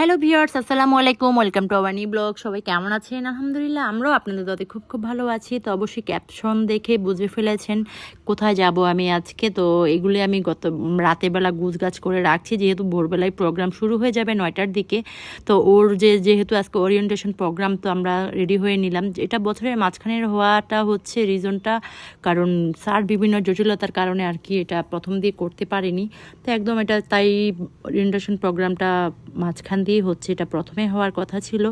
Hello viewers আসসালামু আলাইকুম welcome to our new blog সবাই কেমন আছেন? আলহামদুলিল্লাহ, আমরাও আপনাদের দাদে খুব খুব ভালো আছি। তো অবশ্যই ক্যাপশন দেখে বুঝে ফেলেছেন কোথায় যাব আমি আজকে। তো এগুলি আমি গত রাতের বেলা গুছগাছ করে রাখছি, যেহেতু ভোরবেলায় প্রোগ্রাম শুরু হয়ে যাবে নয়টার দিকে। তো ওর যে, যেহেতু আজকে ওরিয়েন্টেশন প্রোগ্রাম তো আমরা রেডি হয়ে নিলাম। এটা বছরের মাঝখানের হওয়াটা হচ্ছে রিজনটা কারণ স্যার বিভিন্ন জটিলতার কারণে আর কি এটা প্রথম দিয়ে করতে পারেনি। তো একদম এটা, তাই ওরিয়েন্টেশন প্রোগ্রামটা মাঝখান দিয়েই হচ্ছে, এটা প্রথমে হওয়ার কথা ছিল।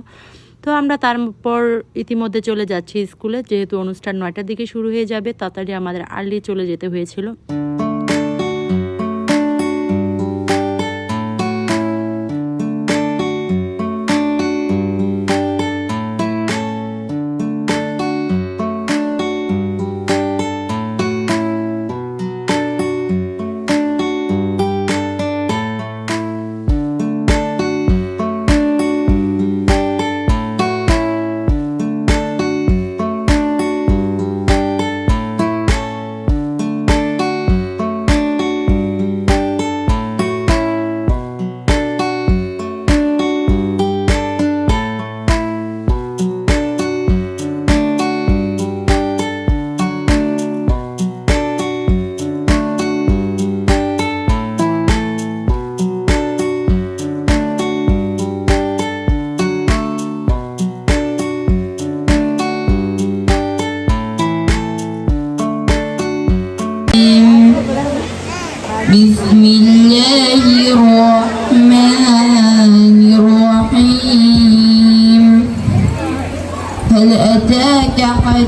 তো আমরা তারপর ইতিমধ্যে চলে যাচ্ছি স্কুলে, যেহেতু অনুষ্ঠান নয়টার দিকে শুরু হয়ে যাবে, তাড়াতাড়ি আমাদের আর্লি চলে যেতে হয়েছিল।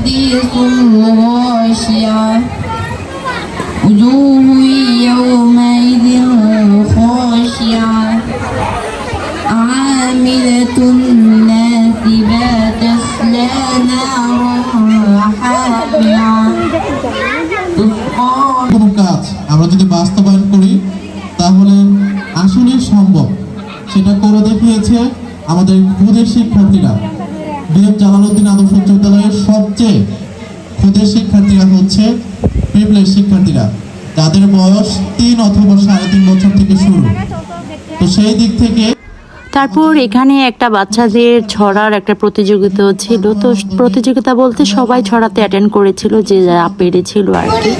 أتاك حديث الغاشية وجوه يومئذ خاشعة عاملة ناسبة تصلى نارا حامية تسقى কোনো কাজ আমরা যদি বাস্তবায়ন করি তাহলে আসলে সম্ভব সেটা করে দেখিয়েছে আমাদের খুদের শিক্ষার্থীরা বিএম জালালউদ্দিন আদর্শ উচ্চ বিদ্যালয়ের সবচেয়ে খুদের শিক্ষার্থীরা হচ্ছে পিপলের শিক্ষার্থীরা। যাদের বয়স তিন অথবা সাড়ে তিন বছর থেকে শুরু। তো সেই দিক থেকে তারপর এখানে একটা বাচ্চাদের ছড়ার একটা প্রতিযোগিতা ছিল। তো প্রতিযোগিতা বলতে সবাই ছড়াতে অ্যাটেন্ড করেছিল যে যা পেরেছিল আর কি।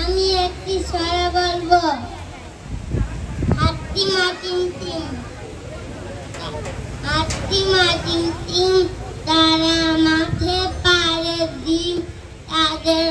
আমি একটি ছড়া বলব হাতি মা তিন তিন হাতি মা তিন তিন তারা মাঠে পারে ডিম তাদের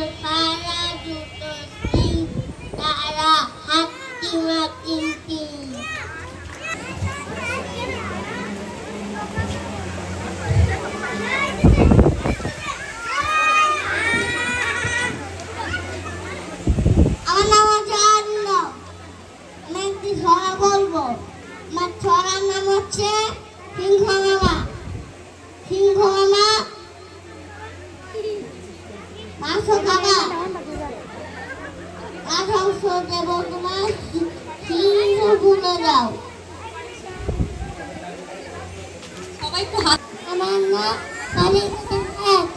যাও সবাই তো হাত আমার নাম কালী এক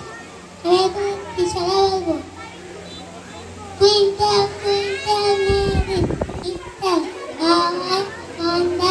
আমি একটি star, how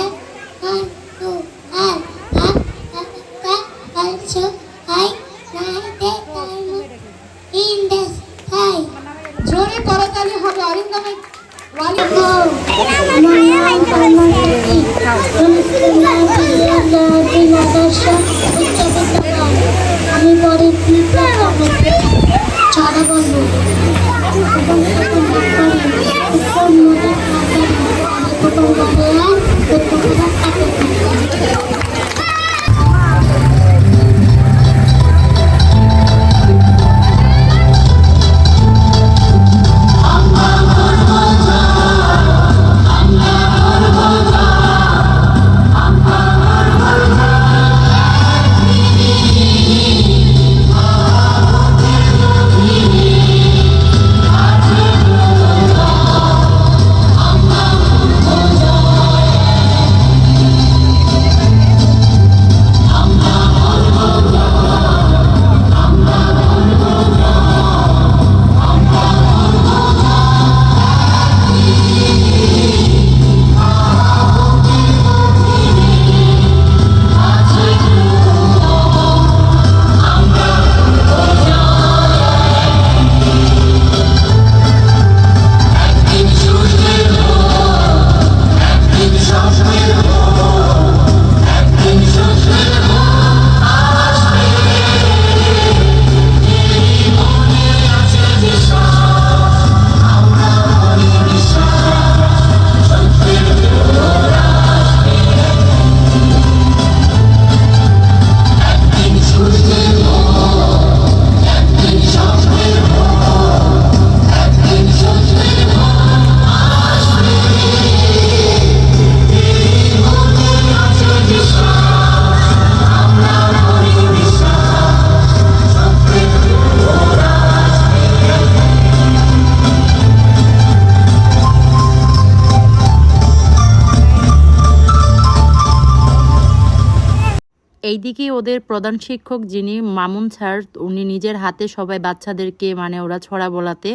এইদিকে ওদের প্রধান শিক্ষক যিনি মামুন স্যার, উনি নিজের হাতে সবাই বাচ্চাদেরকে মানে ওরা ছড়া বলাতে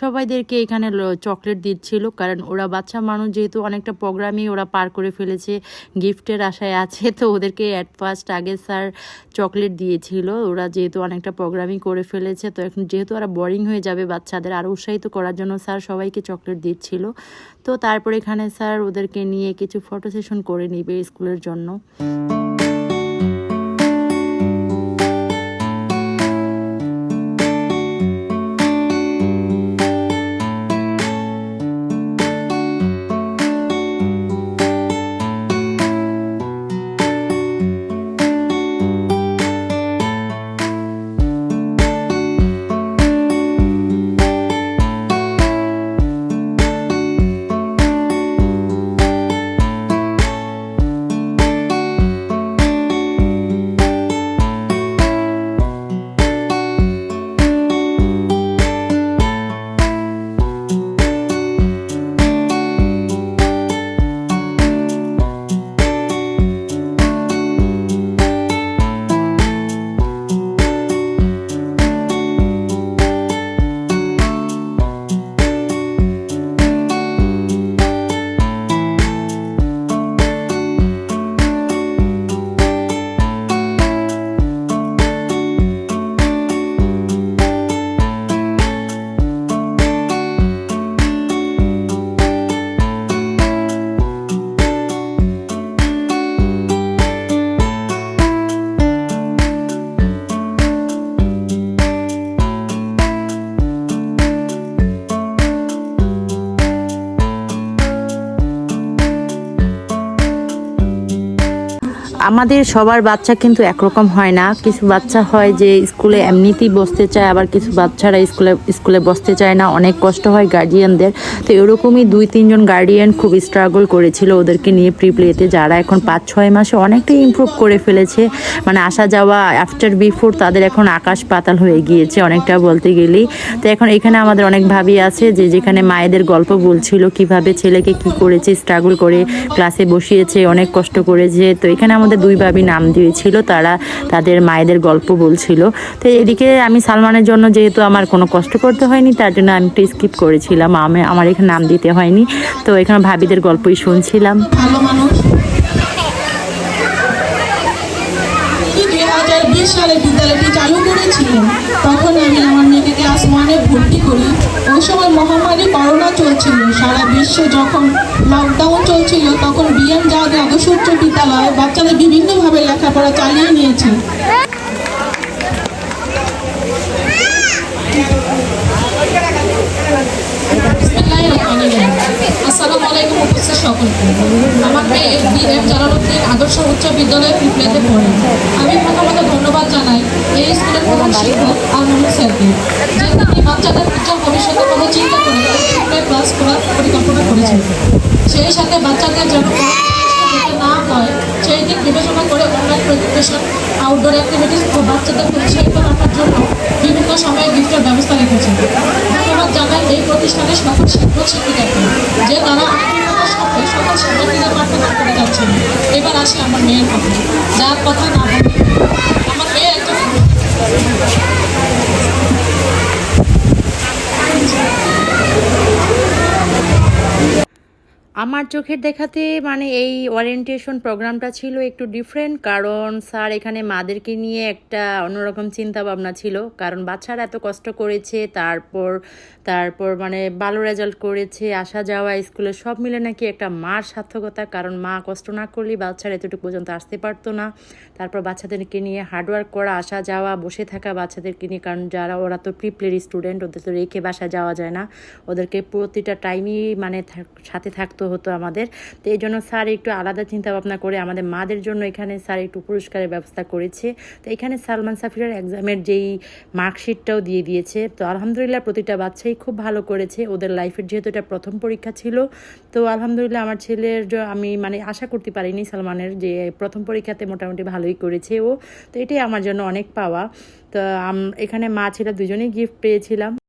সবাইদেরকে এখানে চকলেট দিচ্ছিল। কারণ ওরা বাচ্চা মানুষ যেহেতু অনেকটা প্রোগ্রামই ওরা পার করে ফেলেছে, গিফটের আশায় আছে, তো ওদেরকে অ্যাট ফার্স্ট আগে স্যার চকলেট দিয়েছিল। ওরা যেহেতু অনেকটা প্রোগ্রামই করে ফেলেছে, তো এখন যেহেতু ওরা বোরিং হয়ে যাবে বাচ্চাদের আরও উৎসাহিত করার জন্য স্যার সবাইকে চকলেট দিচ্ছিল। তো তারপর এখানে স্যার ওদেরকে নিয়ে কিছু ফটো সেশন করে নিবে স্কুলের জন্য। আমাদের সবার বাচ্চা কিন্তু একরকম হয় না। কিছু বাচ্চা হয় যে স্কুলে এমনিতেই বসতে চায়, আবার কিছু বাচ্চারা স্কুলে স্কুলে বসতে চায় না। অনেক কষ্ট হয় গার্ডিয়ানদের তো এরকমই দুই, তিনজন গার্ডিয়ান খুব স্ট্রাগল করেছিল ওদেরকে নিয়ে প্রিপ্লেতে যারা এখন পাঁচ, ছয় মাসে অনেকটাই ইমপ্রুভ করে ফেলেছে। মানে আসা যাওয়া আফটার বিফোর তাদের এখন আকাশ পাতাল হয়ে গিয়েছে অনেকটা বলতে গেলেই। তো এখন এখানে আমাদের অনেক ভাবি আছে যে যেখানে মায়েদের গল্প বলছিল, কীভাবে ছেলেকে কি করেছে স্ট্রাগল করে ক্লাসে বসিয়েছে, অনেক কষ্ট করেছে। তো এখানে আমাদের দুই ভাবি নাম দিয়েছিল, তারা তাদের মায়েদের গল্প বলছিল। তো এদিকে আমি সালমানের জন্য যেহেতু আমার কোনো কষ্ট করতে হয়নি, তার জন্য আমি একটু স্কিপ করেছিলাম। আমি, আমার এখানে নাম দিতে হয়নি। তো এখানে ভাবিদের গল্পই শুনছিলাম। সালে বিদ্যালয়টি চালু করেছিলেন তখন আমি আমার মেয়েকে ক্লাস ওয়ানে ভর্তি করি। সময় মহামারী করোনা চলছিল। সারা বিশ্বে যখন লকডাউন চলছিল, তখন বিএম জাহাজ আদর্শ উচ্চ বিদ্যালয়ে বাচ্চাদের বিভিন্নভাবে লেখাপড়া চালিয়ে নিয়েছে। আদর্শ উচ্চ বিদ্যালয়ে পিপলেতে পড়ে। আমি প্রথমত ধন্যবাদ জানাই এই স্কুলের বাচ্চাদের উজ্জ্বল ভবিষ্যতের কথা চিন্তা করে এই ক্লাস করার পরিকল্পনা করেছেন। সেই সাথে বাচ্চাদের যেন না হয়, সেই দিক বিবেচনা করে অনলাইন এডুকেশন আউটডোর অ্যাক্টিভিটিস ও বাচ্চাদের উৎসাহিত রাখার জন্য বিভিন্ন সময়ে গিফটের ব্যবস্থা রেখেছেন ধন্যবাদ জানাই এই প্রতিষ্ঠানের সকল শিক্ষক শিক্ষিকাকে যে তারা আন্তরিকতার সাথে সকল শিক্ষার্থীদের পাঠদান করে যাচ্ছেন এবার আসি আমার মেয়ের কথা। যার কথা না আমার চোখের দেখাতে মানে এই ওরিয়েন্টেশন প্রোগ্রামটা ছিল একটু ডিফারেন্ট কারণ স্যার এখানে মাদেরকে নিয়ে একটা অন্যরকম চিন্তা ভাবনা ছিল। কারণ বাচ্চারা এত কষ্ট করেছে, তারপর তারপর মানে ভালো রেজাল্ট করেছে, আসা যাওয়া স্কুলে সব মিলে নাকি একটা মার সার্থকতা। কারণ মা কষ্ট না করলে বাচ্চারা এতটুকু পর্যন্ত আসতে পারতো না। তারপর বাচ্চাদেরকে নিয়ে হার্ডওয়ার্ক করা, আসা যাওয়া, বসে থাকা বাচ্চাদেরকে নিয়ে, কারণ যারা, ওরা তো প্রিপ্লের স্টুডেন্ট ওদের তো রেখে বাসা যাওয়া যায় না। ওদেরকে প্রতিটা টাইমই মানে সাথে থাকতে হতো আমাদের। তো এই জন্য স্যার একটু আলাদা চিন্তা ভাবনা করে আমাদের মাদের জন্য এখানে স্যার একটু পুরস্কারের ব্যবস্থা করেছে। তো এখানে সালমান সাফিরের এক্সামের যেই মার্কশিটটাও দিয়ে দিয়েছে। তো আলহামদুলিল্লাহ প্রতিটা বাচ্চাই খুব ভালো করেছে। ওদের লাইফের যেহেতু এটা প্রথম পরীক্ষা ছিল, তো আলহামদুলিল্লাহ আমার ছেলের আমি মানে আশা করতে পারিনি সালমানের যে প্রথম পরীক্ষাতে মোটামুটি ভালোই করেছে ও। তো এটাই আমার জন্য অনেক পাওয়া। তো এখানে মা ছেলে দুজনেই গিফট পেয়েছিলাম।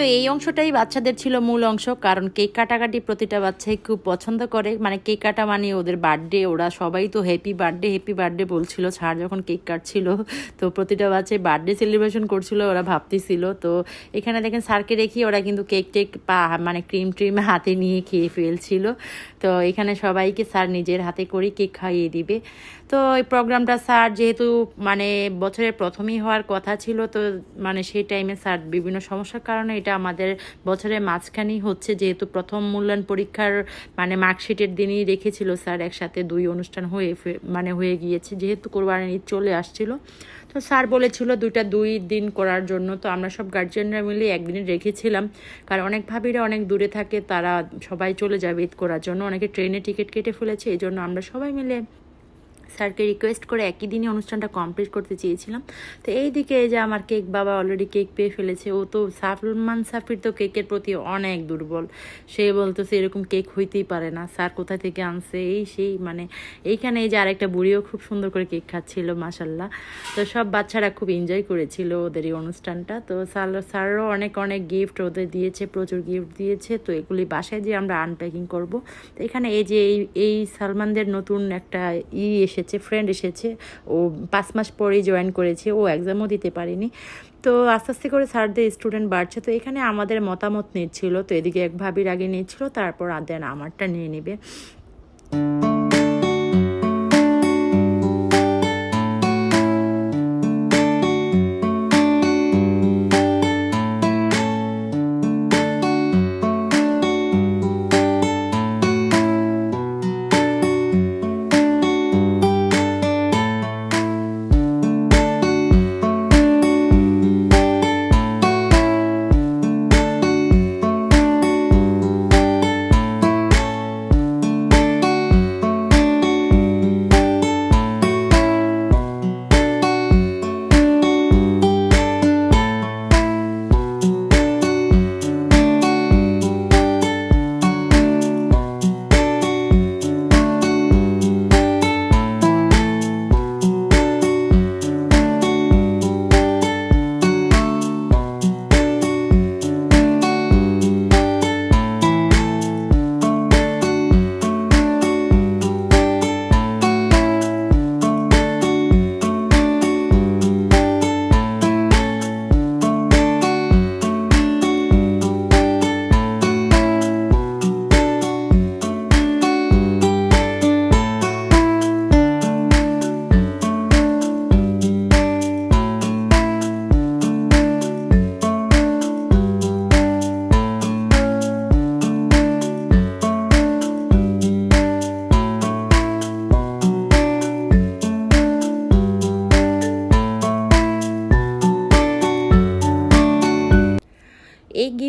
এই অংশটাই বাচ্চাদের ছিল মূল অংশ, কারণ কেক কাটাকাটি প্রতিটা বাচ্চাই খুব পছন্দ করে। মানে কেক কাটা মানে ওদের বার্থডে, ওরা সবাই তো হ্যাপি বার্থডে হ্যাপি বার্থডে বলছিল, ছাড় যখন কেক কাটছিল। তো প্রতিটা বাচ্চাই বার্থডে সেলিব্রেশন করছিল, ওরা ভাবতেছিল। তো এখানে দেখেন স্যারকে রেখে ওরা কিন্তু কেক টেক পা মানে ক্রিম ট্রিম হাতে নিয়ে খেয়ে ফেলছিল। তো এখানে সবাইকে স্যার নিজের হাতে করে কেক খাইয়ে দিবে। তো এই প্রোগ্রামটা স্যার যেহেতু মানে বছরের প্রথমেই হওয়ার কথা ছিল, তো মানে সেই টাইমে স্যার বিভিন্ন সমস্যার কারণে এটা আমাদের বছরের মাঝখানেই হচ্ছে। যেহেতু প্রথম মূল্যায়ন পরীক্ষার মানে মার্কশিটের দিনই রেখেছিল স্যার, একসাথে দুই অনুষ্ঠান হয়ে মানে হয়ে গিয়েছে, যেহেতু কোরবানির ঈদ চলে আসছিল। তো স্যার বলেছিল দুইটা দুই দিন করার জন্য, তো আমরা সব গার্জিয়ানরা মিলে একদিনে রেখেছিলাম। কারণ অনেক ভাবিরা অনেক দূরে থাকে, তারা সবাই চলে যাবে ঈদ করার জন্য, অনেকে ট্রেনে টিকিট কেটে ফেলেছে এই জন্য আমরা সবাই মিলে স্যারকে রিকোয়েস্ট করে একই দিনই অনুষ্ঠানটা কমপ্লিট করতে চেয়েছিলাম। তো এই দিকে যে আমার কেক বাবা অলরেডি কেক পেয়ে ফেলেছে। ও তো সালমান সাফির তো কেকের প্রতি অনেক দুর্বল। সে বলতেছে এরকম কেক হইতেই পারে না। স্যার কোথা থেকে আনছে? এই সেই মানে এইখানে এই যে আরেকটা বুড়িও খুব সুন্দর করে কেক খাচ্ছিল মাসাল্লাহ তো সব বাচ্চারা খুব এনজয় করেছিল ওদের এই অনুষ্ঠানটা। তো স্যার, স্যারও অনেক অনেক গিফট ওদের দিয়েছে, প্রচুর গিফট দিয়েছে। তো এগুলি বাসায় যে আমরা আনপ্যাকিং করব। তো এখানে এই যে এই এই সালমানদের নতুন একটা ই এসেছে ফ্রেন্ড এসেছে, ও পাঁচ মাস পরেই জয়েন করেছে, ও এক্সামও দিতে পারেনি। তো আস্তে আস্তে করে স্যারদের স্টুডেন্ট বাড়ছে। তো এখানে আমাদের মতামত নিচ্ছিল, তো এদিকে এক ভাবির আগে নিচ্ছিল, তারপর আর দেন আমারটা নিয়ে নেবে।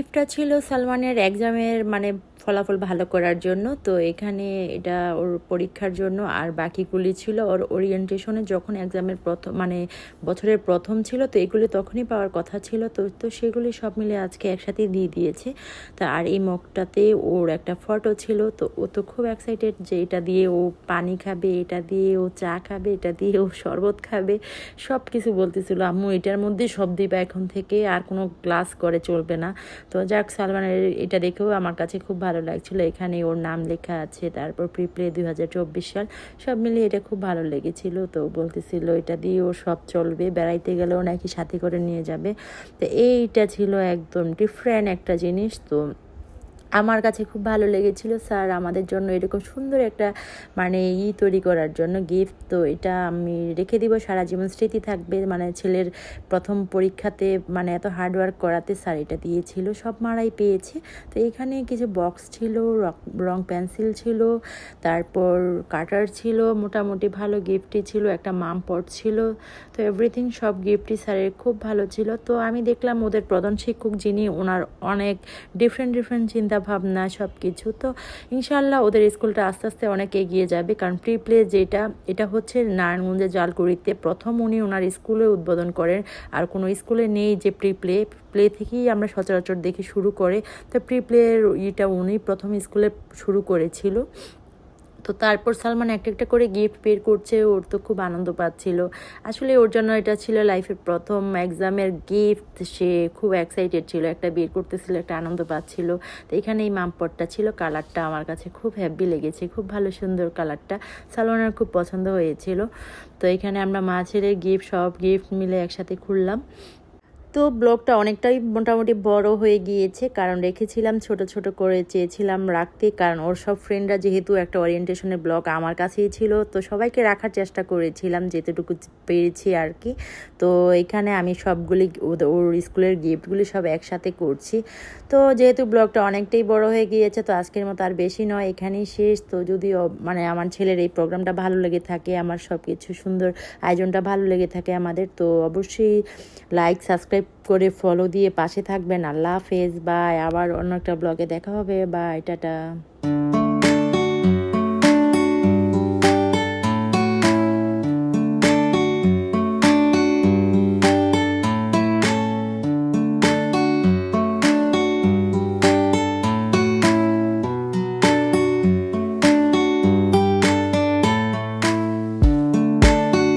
এই ছিল সালমানের এক্সামের মানে ফলাফল ভালো করার জন্য। তো এখানে এটা ওর পরীক্ষার জন্য আর বাকিগুলি ছিল ওর ওরিয়েন্টেশনে যখন এক্সামের প্রথম মানে বছরের প্রথম ছিল, তো এগুলি তখনই পাওয়ার কথা ছিল। তো তো সেগুলি সব মিলে আজকে একসাথে দিয়ে দিয়েছে। তা আর এই মগটাতে ওর একটা ফটো ছিল, তো ও তো খুব এক্সাইটেড যে এটা দিয়ে ও পানি খাবে, এটা দিয়ে ও চা খাবে, এটা দিয়ে ও শরবত খাবে। সব কিছু বলতেছিল, আম্মু, এটার মধ্যে সব দিবা এখন থেকে, আর কোনো গ্লাস করে চলবে না। তো যাক, সালমানের এটা দেখেও আমার কাছে খুব ভালো লাগছিল। এখানে ওর নাম লেখা আছে, তারপর প্রিপ্লে দুই হাজার চব্বিশ সাল, সব মিলিয়ে এটা খুব ভালো লেগেছিল। তো বলতেছিল, এটা দিয়ে ও সব চলবে, বেড়াইতে গেলেও নাকি সাথে করে নিয়ে যাবে। তো এইটা ছিল একদম ডিফারেন্ট একটা জিনিস। তো আমার কাছে খুব ভালো লেগেছিল স্যার আমাদের জন্য এরকম সুন্দর একটা মানে ই তৈরি করার জন্য গিফট তো এটা আমি রেখে দিব। সারা জীবন স্মৃতি থাকবে। মানে ছেলের প্রথম পরীক্ষাতে মানে এত হার্ডওয়ার্ক করাতে স্যার এটা দিয়েছিল। সব মারাই পেয়েছে। তো এখানে কিছু বক্স ছিল, রং পেন্সিল ছিল, তারপর কাটার ছিল, মোটামুটি ভালো গিফটই ছিল, একটা মাম পট ছিল। তো এভরিথিং সব গিফটই স্যারের খুব ভালো ছিল। তো আমি দেখলাম ওদের প্রধান শিক্ষক যিনি, ওনার অনেক ডিফারেন্ট ডিফারেন্ট চিন্তা ভাবনা সব কিছু তো ইনশাল্লাহ ওদের স্কুলটা আস্তে আস্তে অনেক এগিয়ে যাবে। কারণ প্রি প্লে যেটা, এটা হচ্ছে নারায়ণগঞ্জের জালকুড়িতে প্রথম উনি ওনার স্কুলে উদ্বোধন করেন। আর কোনো স্কুলে নেই যে প্রি প্লে প্লে থেকেই আমরা সচরাচর দেখি শুরু করে। তো প্রি প্লের ইটা উনি প্রথম স্কুলে শুরু করেছিল। তো তারপর সালমান একটা একটা করে গিফট বের করছে, ওর তো খুব আনন্দ পাচ্ছিল। আসলে ওর জন্য এটা ছিল লাইফের প্রথম এক্সামের গিফট সে খুব এক্সাইটেড ছিল, একটা বের করতেছিল, একটা আনন্দ পাচ্ছিল। তো এখানে এই মামপটটা ছিল কালারটা আমার কাছে খুব হ্যাপি লেগেছে, খুব ভালো সুন্দর কালারটা সালমানের খুব পছন্দ হয়েছিল। তো এখানে আমরা মা ছেলের গিফট সব গিফট মিলে একসাথে খুললাম। তো ব্লগটা অনেকটাই মোটামুটি বড় হয়ে গিয়েছে, কারণ রেখেছিলাম, ছোট ছোট করে চেয়েছিলাম রাখতে। কারণ ওর সব ফ্রেন্ডরা যেহেতু একটা ওরিয়েন্টেশনের ব্লগ আমার কাছেই ছিল, তো সবাইকে রাখার চেষ্টা করেছিলাম যেতটুকু পেরেছি আর কি। তো এখানে আমি সবগুলি ওর স্কুলের গিফটগুলি সব একসাথে করছি। তো যেহেতু ব্লগটা অনেকটাই বড় হয়ে গিয়েছে, তো আজকের মতো আর বেশি নয়, এখানেই শেষ। তো যদি মানে আমার ছেলের এই প্রোগ্রামটা ভালো লেগে থাকে, আমার সব কিছু সুন্দর আয়োজনটা ভালো লেগে থাকে আমাদের, তো অবশ্যই লাইক সাবস্ক্রাইব করে ফলো দিয়ে পাশে থাকবেন। আল্লাহ হাফেজ বাই আবার অন্য একটা ব্লগে দেখা হবে। Bye tata.